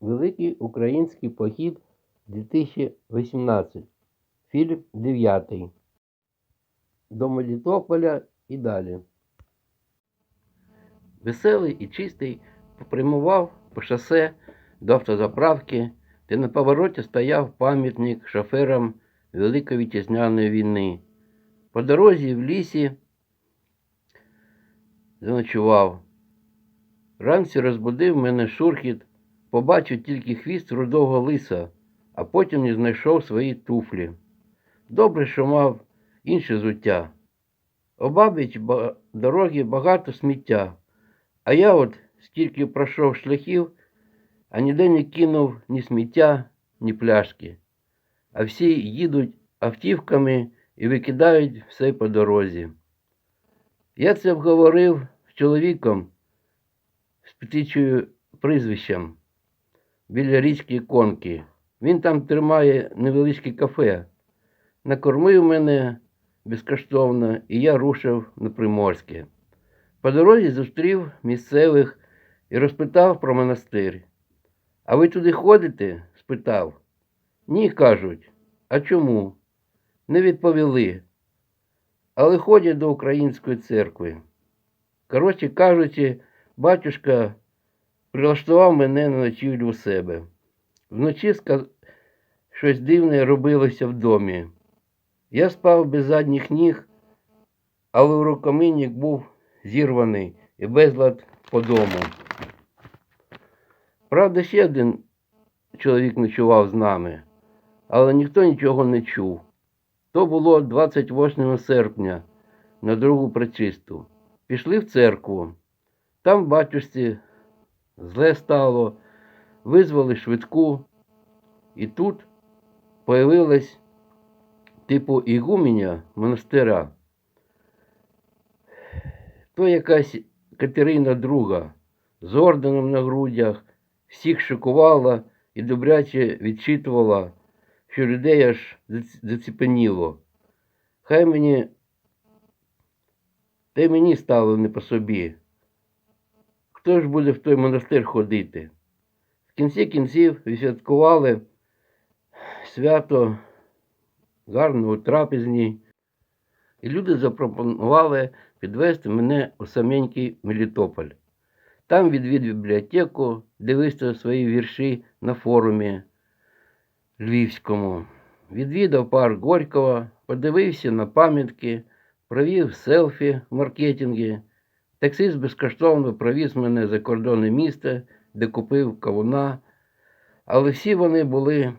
Великий український похід 2018. Фільм 9. До Мелітополя і далі. Веселий і чистий попрямував по шосе до автозаправки, де на повороті стояв пам'ятник шоферам Великої Вітчизняної війни. По дорозі в лісі заночував. Вранці розбудив мене шурхіт, побачив тільки хвіст рудого лиса, а потім не знайшов свої туфлі. Добре, що мав інше зуття. Обабіч ба- дороги багато сміття, а я от стільки пройшов шляхів, а ніде не кинув ні сміття, ні пляшки. А всі їдуть автівками і викидають все по дорозі. Я це обговорив з чоловіком з птичою прізвищем біля річки Конки. Він там тримає невеличке кафе. Накормив мене безкоштовно, і я рушив на Приморське. По дорозі зустрів місцевих і розпитав про монастир. А ви туди ходите? спитав. Ні, кажуть. А чому? Не відповіли. Але ходять до української церкви. Коротше кажучи, батюшка прилаштував мене на ночівлю у себе. Вночі сказ... щось дивне робилося в домі. Я спав без задніх ніг, але у рукомийник був зірваний і безлад по дому. Правда, ще один чоловік ночував з нами, але ніхто нічого не чув. То було 28 серпня на другу причисту. Пішли в церкву. Там батюшці зле стало, визвали швидку, і тут появилась типу ігуменя монастира. То якась Катерина друга з орденом на грудях, всіх шокувала і добряче відчитувала, що людей аж заціпеніло. Хай мені, та й мені стало не по собі. Хто ж буде в той монастир ходити? В кінці кінців відсвяткували свято гарно у трапезні, і люди запропонували підвести мене у саменький Мелітополь. Там відвід бібліотеку, де виставив свої вірші на форумі Львівському. Відвідав парк Горького, подивився на пам'ятки, провів селфі в маркетингі. Таксист безкоштовно провіз мене за кордони міста, де купив кавуна, але всі вони були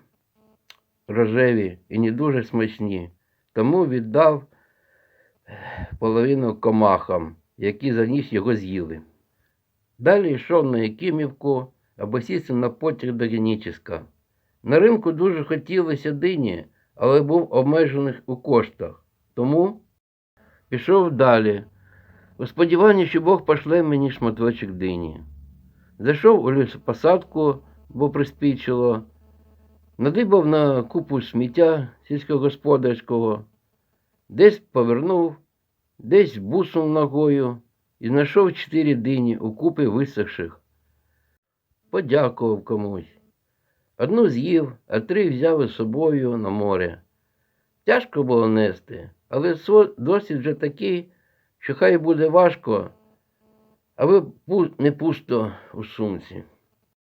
рожеві і не дуже смачні, тому віддав половину комахам, які за ніч його з'їли. Далі йшов на Якимівку або сісти на потяг до Геніческа. На ринку дуже хотілося дині, але був обмежений у коштах, тому пішов далі, у сподіванні, що Бог пошле мені шматочок дині. Зайшов у лісопосадку, бо приспічило, надибав на купу сміття сільськогосподарського, десь повернув, десь бусом ногою і знайшов чотири дині у купі висохших. Подякував комусь. Одну з'їв, а три взяв із собою на море. Тяжко було нести, але досвід вже такий, що хай буде важко, а пу- не пусто у сумці.